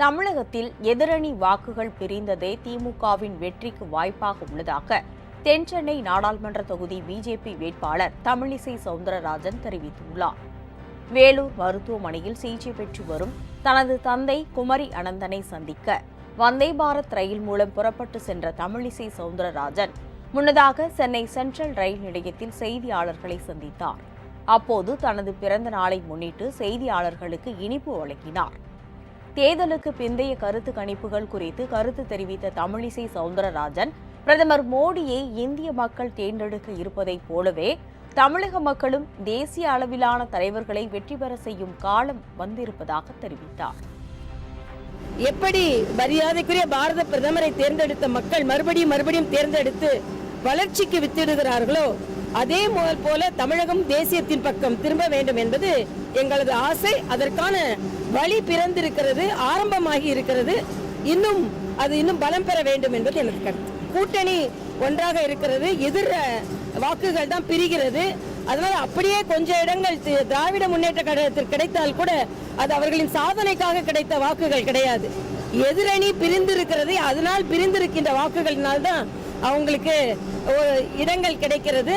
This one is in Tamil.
தமிழகத்தில் எதிரணி வாக்குகள் பிரிந்ததே திமுகவின் வெற்றிக்கு வாய்ப்பாக உள்ளதாக தென்சென்னை நாடாளுமன்ற தொகுதி பிஜேபி வேட்பாளர் தமிழிசை சவுந்தரராஜன் தெரிவித்துள்ளார். வேலூர் மருத்துவமனையில் சிகிச்சை பெற்று வரும் தனது தந்தை குமரி அனந்தனை சந்திக்க வந்தே பாரத் ரயில் மூலம் புறப்பட்டு சென்ற தமிழிசை சவுந்தரராஜன் முன்னதாக சென்னை சென்ட்ரல் ரயில் நிலையத்தில் செய்தியாளர்களை சந்தித்தார். அப்போது தனது பிறந்த நாளை முன்னிட்டு செய்தியாளர்களுக்கு இனிப்பு வழங்கினார். தேர்தலுக்கு பிந்தைய கருத்து கணிப்புகள் குறித்து கருத்து தெரிவித்த தமிழிசை சவுந்தரராஜன் பிரதமர் மோடியை இந்திய மக்கள் தேர்ந்தெடுக்க இருப்பதைப் போலவே தமிழக மக்களும் தேசிய அளவிலான தலைவர்களை வெற்றி பெற செய்யும் காலம் வந்திருப்பதாக தெரிவித்தார். எப்படி மரியாதைக்குரிய பாரத பிரதமரை தேர்ந்தெடுத்த மக்கள் மறுபடியும் மறுபடியும் தேர்ந்தெடுத்து வளர்ச்சிக்கு வித்திடுகிறார்களோ அதே முதல் போல தமிழகம் தேசியத்தின் பக்கம் திரும்ப வேண்டும் என்பது எங்களது ஆசை. அதற்கான வழி பிறந்திருக்கிறது ஆரம்பமாகி இருக்கிறது. இன்னும் அது இன்னும் பலம் பெற வேண்டும் என்பது எனது கருத்து. கூட்டணி ஒன்றாக இருக்கிறது எதிர வாக்குகள் தான் பிரிகிறது. அதனால அப்படியே கொஞ்சம் இடங்கள் திராவிட முன்னேற்ற கழகத்தில் கிடைத்தால் கூட அது அவர்களின் சாதனைக்காக கிடைத்த வாக்குகள் கிடையாது. எதிரணி பிரிந்திருக்கிறது அதனால் பிரிந்திருக்கின்ற வாக்குகளினால் தான் அவங்களுக்கு ஒரு இடங்கள் கிடைக்கிறது.